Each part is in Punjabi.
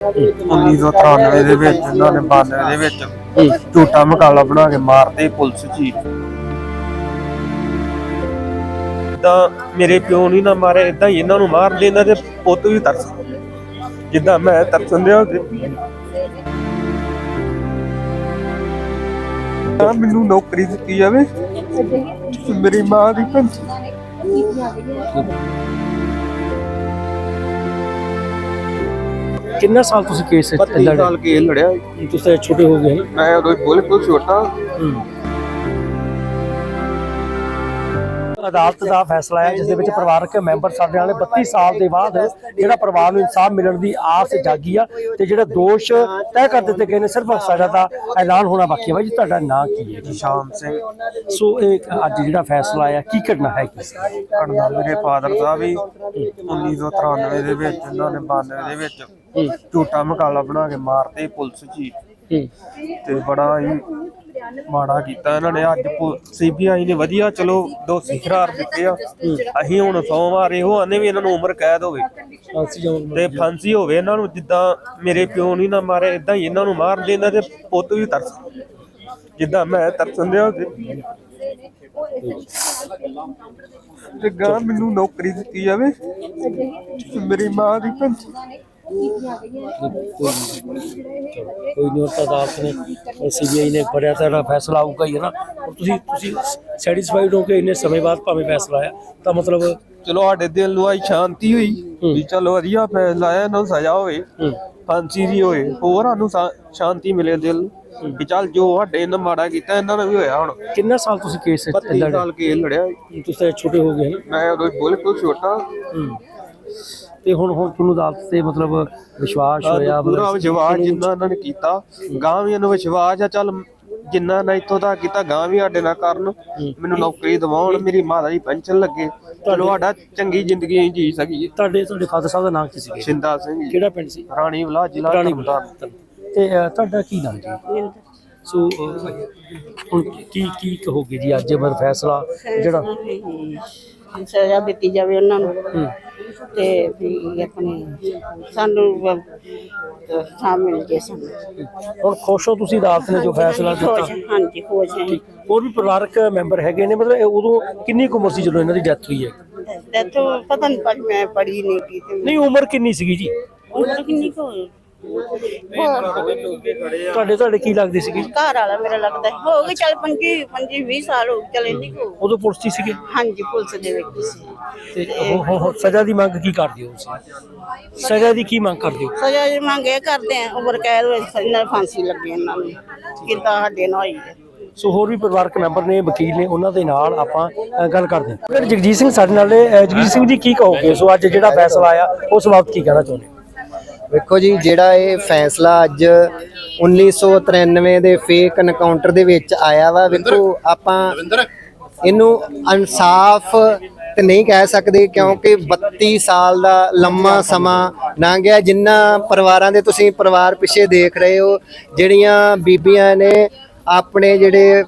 1993 ਦੇ ਵਿੱਚ ਇਹਨਾਂ ਨੇ 92 ਦੇ ਵਿੱਚ ਝੂਟਾ ਮਕਾਲਾ ਬਣਾ ਕੇ ਮਾਰਤੇ ਪੁਲਿਸ ਜੀ। ਤਾਂ ਮੇਰੇ ਪਿਓ ਨਹੀਂ ਨਾ ਮਾਰੇ ਇਦਾਂ ਹੀ ਇਹਨਾਂ ਨੂੰ ਮਾਰ ਦੇ ਇਹਨਾਂ ਦੇ ਪੁੱਤ ਵੀ ਤਰਸ ਜਿੱਦਾਂ ਮੈਂ ਤਰਸਨ ਦਿਆ ਤਾਂ ਮੈਨੂੰ ਨੌਕਰੀ ਦਿੱਤੀ ਜਾਵੇ। ਮੇਰੀ ਮਾਂ ਦੀ ਪੈਨਸ਼ਨ ਕਿੰਨਾ ਸਾਲ ਤੁਸੀਂ ਕੇਸ 32 ਸਾਲ ਕੇ ਲੜਿਆ। ਤੁਸੀਂ ਛੋਟੇ ਹੋ ਗਏ। ਮੈਂ ਉਦੋਂ ਬਿਲਕੁਲ ਛੋਟਾ। ਅਦਾਲਤ ਦਾ ਫੈਸਲਾ ਹੈ ਜਿਸ ਦੇ ਵਿੱਚ ਪਰਿਵਾਰਕ ਮੈਂਬਰ ਸਾਡੇ ਨਾਲ 32 ਸਾਲ ਦੇ ਬਾਅਦ ਜਿਹੜਾ ਪਰਿਵਾਰ ਨੂੰ ਇਨਸਾਫ ਮਿਲਣ ਦੀ ਆਸ ਜਾਗੀ ਆ ਤੇ ਜਿਹੜੇ ਦੋਸ਼ ਤੈਅ ਕਰ ਦਿੱਤੇ ਗਏ ਨੇ ਸਿਰਫ ਸਜ਼ਾ ਦਾ ਐਲਾਨ ਹੋਣਾ ਬਾਕੀ ਹੈ। ਬਾਈ ਜੀ ਤੁਹਾਡਾ ਨਾਂ ਕੀ ਹੈ? ਜੀ? ਸ਼ਾਮ ਸਿੰਘ। ਸੋ ਇਹ ਅੱਜ ਜਿਹੜਾ ਫੈਸਲਾ ਆਇਆ ਕੀ ਕਰਨਾ ਹੈ ਕੀ? ਘਟਨਾ ਮੇਰੇ ਫਾਦਰ ਸਾਹਿਬ ਵੀ 1993 ਦੇ ਵਿੱਚ ਇਹਨਾਂ ਨੇ 92 ਦੇ ਵਿੱਚ ਝੂਟਾ ਮਕਾਲਾ ਬਣਾ ਕੇ ਮਾਰਤੇ ਪੁਲਿਸ ਜੀ ਤੇ ਬੜਾ ਹੀ ਮਾੜਾ ਕੀਤਾ ਇਹਨਾਂ ਨੇ। ਅੱਜ ਸੀਬੀਆਈ ਨੇ ਵਧੀਆ ਚਲੋ ਦੋਸ਼ੀ ਕਰਾਰ ਦਿੱਤੇ ਆ। ਅਸੀਂ ਹੁਣ ਸੋਮਵਾਰ ਇਹੋ ਆਨੇ ਵੀ ਇਹਨਾਂ ਨੂੰ ਉਮਰ ਕੈਦ ਹੋਵੇ। ਤੇ ਫਾਂਸੀ ਹੋਵੇ ਇਹਨਾਂ ਨੂੰ ਜਿੱਦਾਂ ਮੇਰੇ ਪਿਓ ਨਹੀਂ ਨਾ ਮਾਰੇ ਇਦਾਂ ਹੀ ਇਹਨਾਂ ਨੂੰ ਮਾਰ ਦੇ ਇਹਨਾਂ ਦੇ ਪੁੱਤ ਵੀ ਤਰਸ ਜਿੱਦਾਂ ਮੈਂ ਤਰਸਨ ਦਿਆ ਤੇ ਗਾਂ ਮੈਨੂੰ ਨੌਕਰੀ ਦਿੱਤੀ ਜਾਵੇ। ਮੇਰੀ ਮਾਂ ਦੀ ਪੈਨਸ਼ਨ ਕੋਈ ਨਹੀਂ ਤਾਂ ਅਦਾਲਤ ਨੇ ਸੀਬੀਆਈ ਨੇ ਬੜਿਆ ਤਾਂ ਫੈਸਲਾ ਆਊਗਾ ਹੀ ਹੈ ਨਾ। ਤੁਸੀਂ ਤੁਸੀਂ ਸੈਟੀਸਫਾਈਡ ਹੋ ਕਿ ਇੰਨੇ ਸਮੇਂ ਬਾਅਦ ਭਾਵੇਂ ਫੈਸਲਾ ਆਇਆ? ਤਾਂ ਮਤਲਬ ਚਲੋ ਸਾਡੇ ਦਿਲ ਨੂੰ ਆਈ ਸ਼ਾਂਤੀ ਹੋਈ ਵੀ ਚਲੋ ਵਧੀਆ ਫੈਸਲਾ ਆਇਆ ਇਹਨਾਂ ਨੂੰ ਸਜ਼ਾ ਹੋਵੇ ਫਾਂਸੀ ਦੀ ਹੋਏ ਹੋਰ ਸਾਨੂੰ ਸ਼ਾਂਤੀ ਮਿਲੇ ਦਿਲ ਨੂੰ ਵੀ ਚੱਲ ਜੋ ਸਾਡੇ ਇਹਨਾਂ ਮਾੜਾ ਕੀਤਾ ਇਹਨਾਂ ਨੂੰ ਵੀ ਹੋਇਆ ਹੁਣ। ਕਿੰਨਾ ਸਾਲ ਤੁਸੀਂ ਕੇਸ 32 ਸਾਲ ਕੇ ਲੜਿਆ। ਤੁਸੀਂ ਛੋਟੇ ਹੋ ਗਏ ਨਾ? ਮੈਂ ਉਦੋਂ ਬਿਲਕੁਲ ਛੋਟਾ। ਤੇ ਹੁਣ ਹੁਣ ਤੁਹਾਨੂੰ ਅਦਾਲਤ ਤੇ ਮਤਲਬ ਵਿਸ਼ਵਾਸ ਹੋਇਆ ਪੂਰਾ ਵਿਸ਼ਵਾਸ ਜਿੰਨਾ ਇਹਨਾਂ ਨੇ ਕੀਤਾ ਗਾਂ ਵੀ ਇਹਨੂੰ ਵਿਸ਼ਵਾਸ ਆ ਚੱਲ ਜਿੰਨਾ ਨਾ ਇੱਥੋਂ ਦਾ ਕੀਤਾ ਗਾਂ ਵੀ ਸਾਡੇ ਨਾਲ ਕਰਨ ਮੈਨੂੰ ਨੌਕਰੀ ਦਿਵਾਉਣ ਮੇਰੀ ਮਾਂ ਦੀ ਪੈਨਸ਼ਨ ਲੱਗੇ ਸਾਡਾ ਚੰਗੀ ਜ਼ਿੰਦਗੀ ਜੀ ਸਕੀਏ। ਤੁਹਾਡੇ ਤੁਹਾਡੇ ਫਾਦਰ ਸਾਹਿਬ ਦਾ ਨਾਮ ਕੀ ਸੀਗਾ? ਸ਼ਿੰਦਾ ਸਿੰਘ ਜੀ। ਕਿਹੜਾ ਪਿੰਡ ਸੀ? ਰਾਣੀ ਵਲਾ ਜ਼ਿਲ੍ਹਾ ਰਾਣੀ ਤਰਨਤਾਰਨ ਤੇ ਤੁਹਾਡਾ ਕੀ ਨਾਮ ਜੀ? ਸੋ ਹੁਣ ਕੀ ਕੀ ਕਹੋਗੇ ਜੀ ਅੱਜ ਮਰ ਫੈਸਲਾ ਜਿਹੜਾ ਸਜ਼ਾ ਦਿੱਤੀ ਜਾਵੇ ਉਹਨਾਂ ਨੂੰ। ਤੇ ਵੀ ਆਪਣੇ ਸਾਨੂੰ ਸਾਹ ਮਿਲ ਜੇ ਸਾਨੂੰ। ਹੁਣ ਖੁਸ਼ ਹੋ ਤੁਸੀਂ ਅਦਾਲਤ ਨੇ ਜੋ ਫੈਸਲਾ ਦਿੱਤਾ ਖੁਸ਼ ਹਾਂਜੀ ਖੁਸ਼ ਹਾਂ। ਹੋਰ ਵੀ ਪਰਿਵਾਰਕ ਮੈਂਬਰ ਹੈਗੇ ਨੇ? ਮਤਲਬ ਇਹ ਉਦੋਂ ਕਿੰਨੀ ਕੁ ਉਮਰ ਸੀ ਜਦੋਂ ਇਹਨਾਂ ਦੀ ਡੈਥ ਹੋਈ ਹੈ? ਤੇ ਤੋਂ ਪਤਾ ਨਹੀਂ ਪਰ ਮੈਂ ਪੜੀ ਨਹੀਂ ਕੀ ਤੇ ਨਹੀਂ ਉਮਰ ਕਿੰਨੀ ਸੀਗੀ ਜੀ? ਉਮਰ ਕਿੰਨੀ ਕੁ ਤੁਹਾਡੇ ਤੁਹਾਡੇ ਕੀ ਲੱਗਦੀ ਸੀਗੀ? ਘਰ ਵਾਲਾ ਮੇਰਾ ਲੱਗਦਾ ਹੈ। ਹੋ ਗਏ ਚੱਲ 25 25 20 ਸਾਲ ਹੋ ਗਏ ਚੱਲ ਇੰਨੀ ਕੁ ਹੋ ਗਈ। ਉਦੋਂ ਪੁਲਿਸ 'ਚ ਹੀ ਸੀਗੇ? ਹਾਂਜੀ ਪੁਲਿਸ ਦੇ ਵਿੱਚ ਸੀ। ਤੇ ਹੁਣ- ਹੁਣ ਹੁਣ ਸਜ਼ਾ ਦੀ ਮੰਗ ਕੀ ਕਰਦੇ ਹੋ ਤੁਸੀਂ? ਸਜ਼ਾ ਦੀ ਕੀ ਮੰਗ ਕਰਦੇ ਹੋ? ਸਜ਼ਾ ਜੇ ਮੰਗੇ ਕਰਦੇ ਆ ਉਮਰ ਕੈਦ ਵਿੱਚ ਇਹਨਾਂ ਫਾਂਸੀ ਲੱਗੀ ਇਹਨਾਂ ਨੂੰ। ਕਿੱਦਾਂ ਸਾਡੇ ਨਾਲ ਹੋਈ ਹੈ। ਸੋ ਹੋਰ ਵੀ ਪਰਿਵਾਰਕ ਮੈਂਬਰ ਨੇ ਵਕੀਲ ਨੇ ਉਹਨਾਂ ਦੇ ਨਾਲ ਆਪਾਂ ਅ, ਗੱਲ ਕਰਦੇ ਹਾਂ। ਜਗਜੀਤ ਸਿੰਘ ਸਾਡੇ ਨਾਲ ਨੇ। ਅ, ਜਗਜੀਤ ਸਿੰਘ ਜੀ ਕੀ ਕਹੋਗੇ? ਸੋ ਅੱਜ ਜਿਹੜਾ ਫੈਸਲਾ ਆਇਆ ਉਸ ਬਾਬਤ ਕੀ ਕਹਿਣਾ ਚਾਹੁੰਦੇ ਹੋ? ਵੇਖੋ ਜੀ ਜਿਹੜਾ ਇਹ ਫੈਸਲਾ ਅੱਜ 1993 ਦੇ ਫੇਕ ਐਨਕਾਊਂਟਰ ਦੇ ਵਿੱਚ ਆਇਆ ਵਾ ਵੇਖੋ ਆਪਾਂ ਇਹਨੂੰ ਇਨਸਾਫ ਤੇ ਨਹੀਂ ਕਹਿ ਸਕਦੇ ਕਿਉਂਕਿ 32 ਸਾਲ ਦਾ ਲੰਮਾ ਸਮਾਂ ਲੰਘ ਗਿਆ ਜਿੰਨਾ ਪਰਿਵਾਰਾਂ ਦੇ ਤੁਸੀਂ ਪਰਿਵਾਰ ਪਿੱਛੇ ਦੇਖ ਰਹੇ ਹੋ ਜਿਹੜੀਆਂ ਬੀਬੀਆਂ ਨੇ ਆਪਣੇ ਜਿਹੜੇ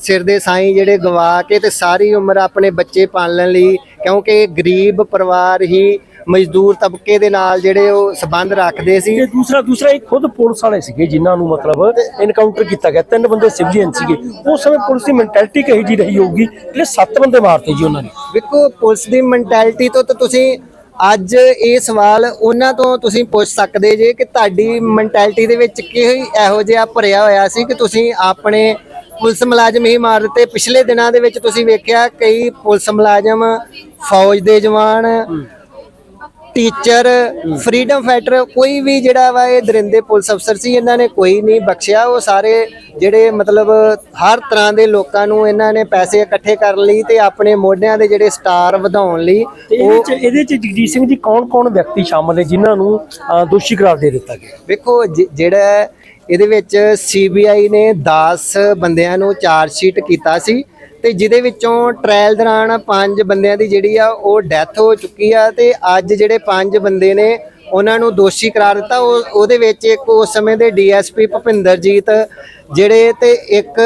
ਸਿਰ ਦੇ ਸਾਈਂ ਜਿਹੜੇ ਗਵਾ ਕੇ ਤੇ ਸਾਰੀ ਉਮਰ ਆਪਣੇ ਬੱਚੇ ਪਾਲਣ ਲਈ ਕਿਉਂਕਿ ਗਰੀਬ ਪਰਿਵਾਰ ਹੀ ਮਜ਼ਦੂਰ ਤਬਕੇ ਦੇ ਨਾਲ ਜਿਹੜੇ ਉਹ ਸਬੰਧ ਰੱਖਦੇ ਸੀ। ਤੇ ਦੂਸਰਾ ਦੂਸਰਾ ਇਹ ਖੁਦ ਪੁਲਿਸ ਵਾਲੇ ਸੀਗੇ ਜਿਨ੍ਹਾਂ ਨੂੰ ਮਤਲਬ ਇਨਕਾਊਂਟਰ ਕੀਤਾ ਗਿਆ। ਤਿੰਨ ਬੰਦੇ ਸਿਵਲੀਅਨ ਸੀਗੇ। ਉਸ ਸਮੇਂ ਪੁਲਿਸ ਦੀ ਮੈਂਟੈਲਿਟੀ ਕਹੀ ਜੀ ਰਹੀ ਹੋਊਗੀ? ਜਿਹੜੇ ਸੱਤ ਬੰਦੇ ਮਾਰਤੇ ਜੀ ਉਹਨਾਂ ਨੇ। ਵੇਖੋ ਪੁਲਿਸ ਦੀ ਮੈਂਟੈਲਿਟੀ ਤੋਂ ਤਾਂ ਤੁਸੀਂ ਅੱਜ ਇਹ ਸਵਾਲ ਉਹਨਾਂ ਤੋਂ ਤੁਸੀਂ ਪੁੱਛ ਸਕਦੇ ਜੇ ਕਿ ਤੁਹਾਡੀ ਮੈਂਟੈਲਿਟੀ ਦੇ ਵਿੱਚ ਕੀ ਇਹੋ ਜਿਹਾ ਭਰਿਆ ਹੋਇਆ ਸੀ ਕਿ ਤੁਸੀਂ ਆਪਣੇ ਪੁਲਿਸ ਮੁਲਾਜ਼ਮ ਹੀ ਮਾਰ ਦਿੱਤੇ। ਪਿਛਲੇ ਦਿਨਾਂ ਦੇ ਵਿੱਚ ਤੁਸੀਂ ਵੇਖਿਆ ਕਈ ਪੁਲਿਸ ਮੁਲਾਜ਼ਮ ਫੌਜ ਦੇ ਜਵਾਨ ਟੀਚਰ ਫਰੀडम ਫਾਈਟਰ ਕੋਈ ਵੀ ਜਿਹੜਾ ਵਾ ਇਹ ਦਰਿੰਦੇ ਪੁਲਿਸ ਅਫਸਰ ਸੀ ਇਹਨਾਂ ਨੇ ਕੋਈ ਨਹੀਂ ਬਖਸ਼ਿਆ। ਉਹ ਸਾਰੇ ਜਿਹੜੇ ਮਤਲਬ ਹਰ ਤਰ੍ਹਾਂ ਦੇ ਲੋਕਾਂ ਨੂੰ ਇਹਨਾਂ ਨੇ ਪੈਸੇ ਇਕੱਠੇ ਕਰਨ ਲਈ ਤੇ ਆਪਣੇ ਮੋਢਿਆਂ ਦੇ ਜਿਹੜੇ ਸਟਾਰ ਵਧਾਉਣ ਲਈ ਤੇ ਇਹਦੇ ਚ ਜਗਜੀਤ ਸਿੰਘ ਜੀ ਕੌਣ ਕੌਣ ਵਿਅਕਤੀ ਸ਼ਾਮਲ ਨੇ ਜਿਨ੍ਹਾਂ ਨੂੰ ਦੋਸ਼ੀ ਕਰਾਰ ਦੇ ਦਿੱਤਾ ਗਿਆ? ਵੇਖੋ ਜਿਹੜਾ ਇਹਦੇ ਵਿੱਚ ਸੀਬੀਆਈ ਨੇ 10 ਬੰਦਿਆਂ ਨੂੰ ਚਾਰਜ ਸ਼ੀਟ ਕੀਤਾ ਸੀ। ਤੇ ਜਿਹਦੇ ਵਿੱਚੋਂ ਟ੍ਰਾਇਲ ਦੌਰਾਨ ਪੰਜ ਬੰਦਿਆਂ ਦੀ ਜਿਹੜੀ ਆ ਉਹ ਡੈਥ ਹੋ ਚੁੱਕੀ ਆ ਤੇ ਅੱਜ ਜਿਹੜੇ ਪੰਜ ਬੰਦੇ ਨੇ ਉਹਨਾਂ ਨੂੰ ਦੋਸ਼ੀ ਕਰਾਰ ਦਿੱਤਾ। ਉਹ ਉਹਦੇ ਵਿੱਚ ਇੱਕ ਉਸ ਸਮੇਂ ਦੇ ਡੀਐਸਪੀ ਭੁਪਿੰਦਰਜੀਤ ਜਿਹੜੇ ਤੇ ਇੱਕ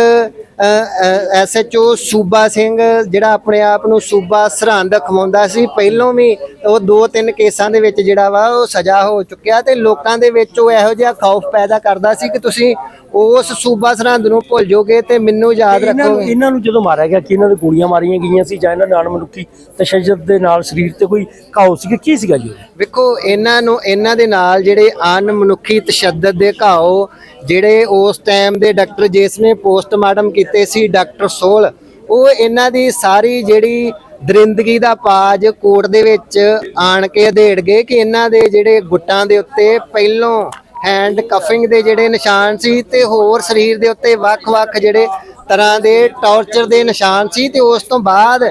ਐਸਐਚਓ ਸੂਬਾ ਸਿੰਘ ਜਿਹੜਾ ਆਪਣੇ ਆਪ ਨੂੰ ਸੂਬਾ ਸਰਹੰਦ ਖਵਾਉਂਦਾ ਸੀ ਪਹਿਲੋਂ ਵੀ ਉਹ ਦੋ ਤਿੰਨ ਕੇਸਾਂ ਦੇ ਵਿੱਚ ਜਿਹੜਾ ਵਾ ਉਹ ਸਜ਼ਾ ਹੋ ਚੁੱਕਿਆ ਤੇ ਲੋਕਾਂ ਦੇ ਵਿੱਚ ਉਹ ਇਹੋ ਜਿਹਾ ਖੌਫ ਪੈਦਾ ਕਰਦਾ ਸੀ ਕਿ ਤੁਸੀਂ ਉਸ ਸੂਬਾ ਸਰਹੰਦ ਨੂੰ ਭੁੱਲ ਜਾਓਗੇ ਤੇ ਮੈਨੂੰ ਯਾਦ ਰੱਖੋਗੇ ਇਹਨਾਂ ਨੂੰ ਜਦੋਂ ਮਾਰਿਆ ਗਿਆ ਕਿ ਇਹਨਾਂ ਦੇ ਗੋਲੀਆਂ ਮਾਰੀਆਂ ਗਈਆਂ ਸੀ ਜਾਂ ਇਹਨਾਂ ਨਾਲ ਮਨੁੱਖੀ ਤਸ਼ੱਦਦ ਦੇ ਨਾਲ ਸਰੀਰ ਤੇ ਕੋਈ ਘਾਉ ਸੀ ਕੀ ਸੀਗਾ ਜੀ? ਵੇਖੋ ਇਹਨਾਂ ਨੂੰ ਇਹਨਾਂ ਦੇ ਨਾਲ ਜਿਹੜੇ ਅਨਮਨੁੱਖੀ ਤਸ਼ੱਦਦ ਦੇ ਘਾਓ ਜਿਹੜੇ ਉਸ ਟਾਈਮ ਦੇ ਡਾਕਟਰ ਜਿਸ ਨੇ ਪੋਸਟਮਾਰਟਮ ਕੀਤੇ ਸੀ ਡਾਕਟਰ ਸੋਲ, ਉਹ ਇਹਨਾਂ ਦੀ ਸਾਰੀ ਜਿਹੜੀ ਦਰਿੰਦਗੀ ਦਾ ਪਾਜ ਕੋਰਟ ਦੇ ਵਿੱਚ ਆਣ ਕੇ ਅਧੇੜ ਗਏ ਕਿ ਇਹਨਾਂ ਦੇ ਜਿਹੜੇ ਗੁੱਟਾਂ ਦੇ ਉੱਤੇ ਪਹਿਲੋਂ ਹੈਂਡ ਕਫਿੰਗ ਦੇ ਜਿਹੜੇ ਨਿਸ਼ਾਨ ਸੀ ਤੇ ਹੋਰ ਸਰੀਰ ਦੇ ਉੱਤੇ ਵੱਖ-ਵੱਖ ਜਿਹੜੇ ਤਰ੍ਹਾਂ ਦੇ ਟੌਰਚਰ ਦੇ ਨਿਸ਼ਾਨ ਸੀ ਤੇ ਉਸ ਤੋਂ ਬਾਅਦ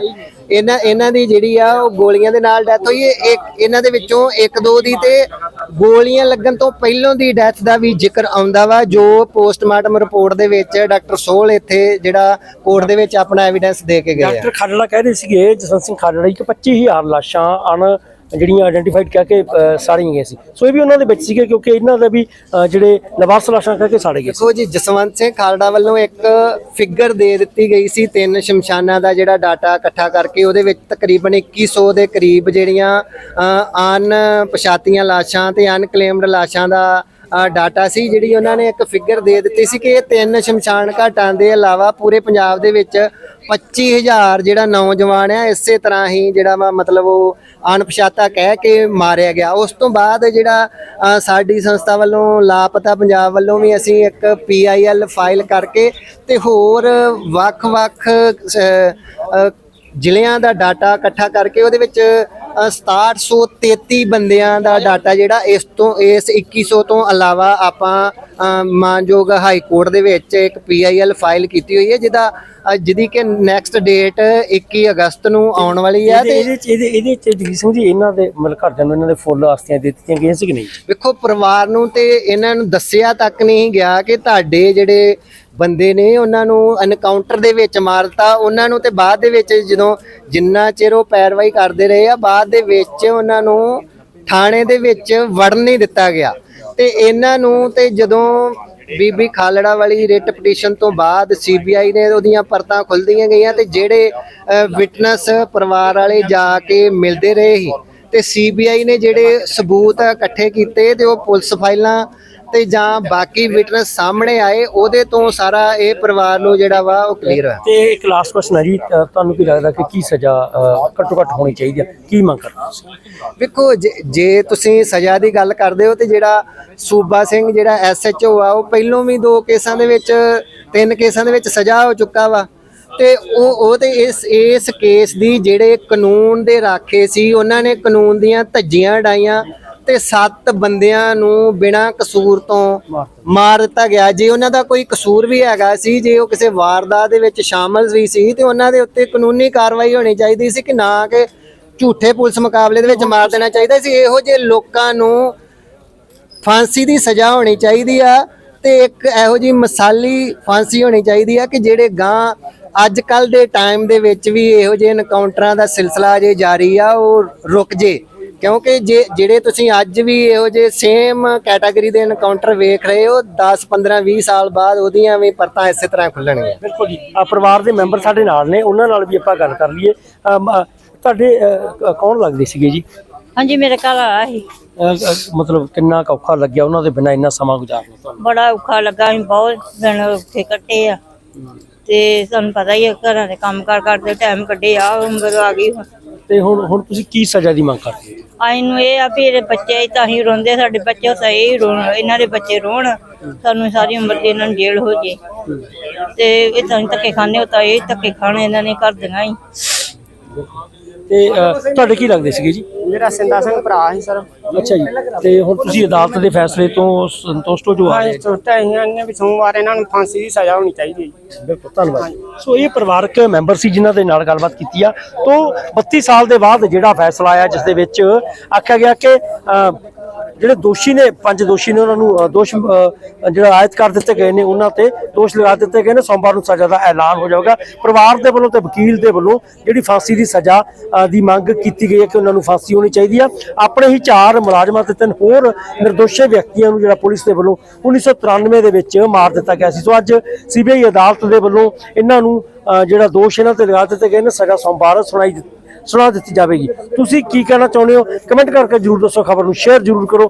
ਇਹਨਾਂ ਇਹਨਾਂ ਦੀ ਜਿਹੜੀ ਆ ਉਹ ਗੋਲੀਆਂ ਦੇ ਨਾਲ ਡੈਥ ਹੋਈ ਹੈ। ਇੱਕ ਇਹਨਾਂ ਦੇ ਵਿੱਚੋਂ ਇੱਕ, ਦੋ ਦੀ ਤੇ ਗੋਲੀਆਂ ਲੱਗਣ ਤੋਂ ਪਹਿਲਾਂ ਦੀ ਡੈਥ ਦਾ ਵੀ ਜ਼ਿਕਰ ਆਉਂਦਾ ਵਾ, ਜੋ ਪੋਸਟਮਾਰਟਮ ਰਿਪੋਰਟ ਦੇ ਵਿੱਚ ਡਾਕਟਰ ਸੋਲ ਇੱਥੇ ਜਿਹੜਾ ਕੋਰਟ ਦੇ ਵਿੱਚ ਆਪਣਾ ਐਵੀਡੈਂਸ ਦੇ ਕੇ ਗਏ ਡਾਕਟਰ ਖਾਲੜਾ ਕਹਿ ਰਹੇ ਸੀਗੇ, ਜਸਵੰਤ ਸਿੰਘ ਖਾਲੜਾ ਕਿ 25000 ਲਾਸ਼ਾਂ ਅਣ ਜਿਹੜੀਆਂ ਆਇਡੈਂਟੀਫਾਈਡ ਕਹਿ ਕੇ ਅ, ਸਾੜੀਆਂ ਗਈਆਂ ਸੀ। ਸੋ ਇਹ ਵੀ ਉਹਨਾਂ ਦੇ ਵਿੱਚ ਸੀਗੇ ਕਿਉਂਕਿ ਇਹਨਾਂ ਦੇ ਵੀ ਅ, ਜਿਹੜੇ ਲਵਾਰਸ ਲਾਸ਼ਾਂ ਕਹਿ ਕੇ ਸਾੜੇ ਗਏ ਸੀ। ਦੇਖੋ ਜੀ ਜਸਵੰਤ ਸਿੰਘ ਖਾਲੜਾ ਵੱਲੋਂ ਇੱਕ ਫਿਗਰ ਦੇ ਦਿੱਤੀ ਗਈ ਸੀ ਤਿੰਨ ਸ਼ਮਸ਼ਾਨਾਂ ਦਾ ਜਿਹੜਾ ਡਾਟਾ ਇਕੱਠਾ ਕਰਕੇ ਉਹਦੇ ਵਿੱਚ ਤਕਰੀਬਨ 2100 ਦੇ ਕਰੀਬ ਜਿਹੜੀਆਂ ਅਨ ਪਛਾਤੀਆਂ ਲਾਸ਼ਾਂ ਤੇ ਅਨਕਲੇਮਡ ਲਾਸ਼ਾਂ ਦਾ ਡਾਟਾ ਸੀ ਜਿਹੜੀ ਉਹਨਾਂ ਨੇ ਇੱਕ ਫਿਗਰ ਦੇ ਦਿੱਤੀ ਸੀ ਕਿ ਇਹ ਤਿੰਨ ਸ਼ਮਸ਼ਾਨ ਘਾਟਾਂ ਦੇ ਇਲਾਵਾ ਪੂਰੇ ਪੰਜਾਬ ਦੇ ਵਿੱਚ 25000 ਜਿਹੜਾ ਨੌਜਵਾਨ ਆ ਇਸੇ ਤਰ੍ਹਾਂ ਹੀ ਜਿਹੜਾ ਵਾ ਮਤਲਬ ਉਹ ਅਣਪਛਾਤਾ ਕਹਿ ਕੇ ਮਾਰਿਆ ਗਿਆ। ਉਸ ਤੋਂ ਬਾਅਦ ਜਿਹੜਾ ਸਾਡੀ ਸੰਸਥਾ ਵੱਲੋਂ ਲਾਪਤਾ ਪੰਜਾਬ ਵੱਲੋਂ ਵੀ ਅਸੀਂ ਇੱਕ ਪੀਆਈਐਲ ਫਾਈਲ ਕਰਕੇ ਤੇ ਹੋਰ ਵੱਖ-ਵੱਖ ਜ਼ਿਲ੍ਹਿਆਂ ਦਾ ਡਾਟਾ ਇਕੱਠਾ ਕਰਕੇ ਉਹਦੇ ਵਿੱਚ 6733 ਬੰਦਿਆਂ ਦਾ ਡਾਟਾ ਜਿਹੜਾ ਇਸ ਤੋਂ ਇਸ 2100 ਤੋਂ ਇਲਾਵਾ ਆਪਾਂ ਮਾਨਯੋਗ ਹਾਈ ਕੋਰਟ ਦੇ ਵਿੱਚ ਇੱਕ ਪੀਆਈਐਲ ਫਾਈਲ ਕੀਤੀ ਹੋਈ ਹੈ ਜਿਹਦਾ ਜਿਹਦੀ ਕਿ ਨੈਕਸਟ ਡੇਟ 21 ਅਗਸਤ ਨੂੰ ਆਉਣ ਵਾਲੀ ਹੈ ਤੇ ਇਹਦੇ ਚ ਇਹਦੇ ਇਹਦੇ ਚ ਜਗਜੀਤ ਸਿੰਘ ਜੀ ਇਹਨਾਂ ਦੇ ਮਤਲਬ ਘਰਦਿਆਂ ਨੂੰ ਇਹਨਾਂ ਦੇ ਫੁੱਲ ਆਸਤੀਆਂ ਦਿੱਤੀਆਂ ਗਈਆਂ ਸੀ ਕਿ ਨਹੀਂ? ਵੇਖੋ ਪਰਿਵਾਰ ਨੂੰ ਤੇ ਇਹਨਾਂ ਨੂੰ ਦੱਸਿਆ ਤੱਕ ਨਹੀਂ ਗਿਆ ਕਿ ਤੁਹਾਡੇ ਜਿਹੜੇ ਬੰਦੇ ਨੇ ਉਹਨਾਂ ਨੂੰ ਐਨਕਾਊਂਟਰ ਦੇ ਵਿੱਚ ਮਾਰਤਾ, ਉਹਨਾਂ ਨੂੰ ਤੇ ਬਾਅਦ ਦੇ ਵਿੱਚ ਜਦੋਂ ਜਿੰਨਾ ਚਿਰ ਉਹ ਪੈਰਵਾਈ ਕਰਦੇ ਰਹੇ ਆ, ਬਾਅਦ ਦੇ ਵਿੱਚ ਉਹਨਾਂ ਨੂੰ ਥਾਣੇ ਦੇ ਵਿੱਚ ਵੜਨ ਨਹੀਂ ਦਿੱਤਾ ਗਿਆ। ਤੇ ਇਹਨਾਂ ਨੂੰ ਤੇ ਜਦੋਂ ਬੀਬੀ ਖਾਲੜਾ ਵਾਲੀ ਰਿਟ ਪਟੀਸ਼ਨ ਤੋਂ ਬਾਅਦ ਸੀਬੀਆਈ ਨੇ ਉਹਦੀਆਂ ਪਰਤਾਂ ਖੁੱਲਦੀਆਂ ਗਈਆਂ ਤੇ ਜਿਹੜੇ ਵਿਟਨੈਸ ਪਰਿਵਾਰ ਵਾਲੇ ਜਾ ਕੇ ਮਿਲਦੇ ਰਹੇ ਸੀ। ਤੇ ਸੀਬੀਆਈ ਨੇ ਜਿਹੜੇ ਸਬੂਤ ਇਕੱਠੇ ਕੀਤੇ ਤੇ ਉਹ ਪੁਲਿਸ ਫਾਈਲਾਂ ਤੇ ਜਾਂ ਬਾਕੀ ਵਿਟਨੈਸ ਸਾਹਮਣੇ ਆਏ ਉਹਦੇ ਤੋਂ ਸਾਰਾ ਇਹ ਪਰਿਵਾਰ ਨੂੰ ਜਿਹੜਾ ਵਾ ਉਹ ਕਲੀਅਰ ਹੋਇਆ। ਤੇ ਇੱਕ ਲਾਸਟ ਕੁਐਸਚਨ ਹੈ ਜੀ ਤੁਹਾਨੂੰ ਕੀ ਲੱਗਦਾ ਕਿ ਕੀ ਸਜ਼ਾ ਘੱਟੋ ਘੱਟ ਹੋਣੀ ਚਾਹੀਦੀ ਹੈ ਕੀ ਮੰਗ ਕਰਦੇ? ਵੇਖੋ ਜੇ- ਜੇ ਤੁਸੀਂ ਸਜ਼ਾ ਦੀ ਗੱਲ ਕਰਦੇ ਹੋ ਤੇ ਜਿਹੜਾ ਸੂਬਾ ਸਿੰਘ ਜਿਹੜਾ ਐਸਐਚਓ ਆ ਉਹ ਪਹਿਲੋਂ ਵੀ ਦੋ ਕੇਸਾਂ ਦੇ ਵਿੱਚ ਤਿੰਨ ਕੇਸਾਂ ਦੇ ਵਿੱਚ ਸਜ਼ਾ ਹੋ ਚੁੱਕਾ ਵਾ। ਤੇ ਉਹ ਉਹ ਤੇ ਇਸ ਇਸ ਕੇਸ ਦੀ ਜਿਹੜੇ ਕਾਨੂੰਨ ਦੇ ਰਾਖੇ ਸੀ, ਉਹਨਾਂ ਨੇ ਕਾਨੂੰਨ ਦੀਆਂ ਧੱਜੀਆਂ ਡਾਈਆਂ ਤੇ ਸੱਤ ਬੰਦਿਆਂ ਨੂੰ ਬਿਨਾਂ ਕਸੂਰ ਤੋਂ ਮਾਰ ਦਿੱਤਾ ਗਿਆ। ਜੇ ਉਹਨਾਂ ਦਾ ਕੋਈ ਕਸੂਰ ਵੀ ਹੈਗਾ ਸੀ, ਜੇ ਉਹ ਕਿਸੇ ਵਾਰਦਾਤ ਦੇ ਵਿੱਚ ਸ਼ਾਮਲ ਵੀ ਸੀ, ਤੇ ਉਹਨਾਂ ਦੇ ਉੱਤੇ ਕਾਨੂੰਨੀ ਕਾਰਵਾਈ ਹੋਣੀ ਚਾਹੀਦੀ ਸੀ ਕਿ ਨਾ ਕਿ ਝੂਠੇ ਪੁਲਿਸ ਮੁਕਾਬਲੇ ਦੇ ਵਿੱਚ ਮਾਰ ਦੇਣਾ ਚਾਹੀਦਾ ਸੀ। ਇਹੋ ਜਿਹੇ ਲੋਕਾਂ ਨੂੰ ਫਾਂਸੀ ਦੀ ਸਜ਼ਾ ਹੋਣੀ ਚਾਹੀਦੀ ਆ ਤੇ ਇੱਕ ਇਹੋ ਜੀ ਮਸਾਲੀ ਫਾਂਸੀ ਹੋਣੀ ਚਾਹੀਦੀ ਆ ਕਿ ਜਿਹੜੇ ਗਾਂ ਅੱਜ ਕੱਲ ਦੇ ਟਾਈਮ ਦੇ ਵਿੱਚ ਵੀ ਇਹੋ ਜਿਹੇ ਐਨਕਾਊਂਟਰਾਂ ਦਾ ਸਿਲਸਿਲਾ ਜੇ ਜਾਰੀ ਆ ਉਹ ਰੁਕ ਜੇ। ਕਿਉਂਕਿ ਜੇ ਜਿਹੜੇ ਤੁਸੀਂ ਅੱਜ ਵੀ ਇਹੋ ਜਿਹੇ ਸੇਮ ਕੈਟਾਗਰੀ ਦੇ ਐਨਕਾਊਂਟਰ ਵੇਖ ਰਹੇ ਹੋ 10 15 20 ਸਾਲ ਬਾਅਦ ਉਹਦੀਆਂ ਵੀ ਪਰਤਾਂ ਇਸੇ ਤਰ੍ਹਾਂ ਖੁੱਲਣਗੀਆਂ। ਬਿਲਕੁਲ ਜੀ। ਆ ਪਰਿਵਾਰ ਦੇ ਮੈਂਬਰ ਸਾਡੇ ਨਾਲ ਨੇ ਉਹਨਾਂ ਨਾਲ ਵੀ ਆਪਾਂ ਗੱਲ ਕਰ ਲਈਏ। ਤੁਹਾਡੇ ਕੌਣ ਲੱਗਦੇ ਸੀਗੇ ਜੀ? ਹਾਂਜੀ ਮੇਰੇ ਘਰ ਆਇਆ ਸੀ। ਮਤਲਬ ਕਿੰਨਾ ਕੁ ਔਖਾ ਲੱਗਿਆ ਉਹਨਾਂ ਦੇ ਬਿਨਾਂ ਇੰਨਾ ਸਮਾਂ ਗੁਜ਼ਾਰਨਾ ਤੁਹਾਨੂੰ? ਬੜਾ ਔਖਾ ਲੱਗਾ ਅਸੀਂ ਬਹੁਤ ਦਿਨ ਉੱਥੇ ਕੱਟੇ ਆ। ਤੇ ਤੁਹਾਨੂੰ ਪਤਾ ਹੀ ਹੈ ਘਰਾਂ ਦੇ ਕੰਮ ਕਾਰ ਕਰਦੇ ਟਾਈਮ ਕੱਢੇ ਆ ਉਮਰ ਆ ਗਈ ਹੁਣ। ਤੇ ਹੁਣ ਹੁਣ ਤੁਸੀਂ ਕੀ ਸਜ਼ਾ ਦੀ ਮੰਗ ਕਰਦੇ ਹੋ? ਆਈ ਨੂੰ ਇਹ ਆ ਵੀ ਇਹਦੇ ਬੱਚੇ ਤਾਂ ਹੀ ਰੋਂਦੇ ਸਾਡੇ ਬੱਚੇ ਸਹੀ ਰੋਣ ਇਹਨਾਂ ਦੇ ਬੱਚੇ ਰੋਣ ਸਾਨੂੰ ਸਾਰੀ ਉਮਰ ਦੀ ਇਹਨਾਂ ਨੂੰ ਜੇਲ੍ਹ ਹੋ ਜੇ। ਤੇ ਇਹ ਤਾਂ ਧੱਕੇ ਖਾਣੇ ਤਾਂ ਇਹ ਧੱਕੇ ਖਾਣੇ ਇਹਨਾਂ ਨੇ ਕਰ ਦੇਣਾ ਹੀ। ਤੇ ਅ, ਤੁਹਾਡੇ ਕੀ ਲੱਗਦੇ ਸੀਗੇ ਜੀ? ਮੇਰਾ ਸਿੰਦਾ ਸਿੰਘ ਭਰਾ ਸੀ ਸਰ। ਅੱਛਾ ਜੀ ਤੇ ਹੁਣ ਤੁਸੀਂ ਅਦਾਲਤ ਦੇ ਫੈਸਲੇ ਤੋਂ ਸੰਤੁਸ਼ਟ ਹੋ ਜੋ ਆ ਰਹੇ ਛੋਟਾ ਹੀ ਵੀ ਸੋਮਵਾਰ ਇਹਨਾਂ ਨੂੰ ਫਾਂਸੀ ਦੀ ਸਜ਼ਾ ਹੋਣੀ ਚਾਹੀਦੀ ਹੈ ਬਿਲਕੁਲ ਧੰਨਵਾਦ। ਸੋ ਇਹ ਪਰਿਵਾਰਕ ਮੈਂਬਰ ਸੀ ਜਿਨ੍ਹਾਂ ਦੇ ਨਾਲ ਗੱਲਬਾਤ ਕੀਤੀ ਆ। ਤੋਂ 32 ਸਾਲ ਦੇ ਬਾਅਦ ਜਿਹੜਾ ਫੈਸਲਾ ਆਇਆ ਜਿਸ ਦੇ ਵਿੱਚ ਆਖਿਆ ਗਿਆ ਕਿ ਅ, ਜਿਹੜੇ ਦੋਸ਼ੀ ਨੇ, ਪੰਜ ਦੋਸ਼ੀ ਨੇ ਉਹਨਾਂ ਨੂੰ ਦੋਸ਼ ਜਿਹੜਾ ਆਇਤ ਕਰ ਦਿੱਤੇ ਗਏ ਨੇ ਉਹਨਾਂ ਤੇ, ਦੋਸ਼ ਲਗਾ ਦਿੱਤੇ ਗਏ ਨੇ, ਸੋਮਵਾਰ ਨੂੰ ਸਜ਼ਾ ਦਾ ਐਲਾਨ ਹੋ ਜਾਊਗਾ। ਪਰਿਵਾਰ ਦੇ ਵੱਲੋਂ ਤੇ ਵਕੀਲ ਦੇ ਵੱਲੋਂ ਜਿਹੜੀ ਫਾਂਸੀ ਦੀ ਸਜ਼ਾ ਦੀ ਮੰਗ ਕੀਤੀ ਗਈ ਹੈ ਕਿ ਉਹਨਾਂ ਨੂੰ ਫਾਂਸੀ ਹੋਣੀ ਚਾਹੀਦੀ ਆ। ਆਪਣੇ ਹੀ ਚਾਰ ਮੁਲਾਜ਼ਮਾਂ ਤੇ ਤਿੰਨ ਹੋਰ ਨਿਰਦੋਸ਼ੇ ਵਿਅਕਤੀਆਂ ਨੂੰ ਜਿਹੜਾ ਪੁਲਿਸ ਦੇ ਵੱਲੋਂ 1993 ਦੇ ਵਿੱਚ ਮਾਰ ਦਿੱਤਾ ਗਿਆ ਸੀ। ਸੋ ਅੱਜ ਸੀਬੀਆਈ ਅਦਾਲਤ ਦੇ ਵੱਲੋਂ ਇਹਨਾਂ ਨੂੰ ਜਿਹੜਾ ਦੋਸ਼ ਇਹਨਾਂ ਤੇ ਲਗਾ ਦਿੱਤੇ ਗਏ ਨੇ, ਸਜ਼ਾ ਸੋਮਵਾਰ ਸੁਣਾਈ ਦਿੱਤੀ, ਸੁਣਾ ਦਿੱਤੀ ਜਾਵੇਗੀ। ਤੁਸੀਂ ਕੀ ਕਹਿਣਾ ਚਾਹੁੰਦੇ ਹੋ? ਕਮੈਂਟ ਕਰਕੇ ਜਰੂਰ ਦੱਸੋ, ਖਬਰ ਨੂੰ ਸ਼ੇਅਰ ਜਰੂਰ ਕਰੋ।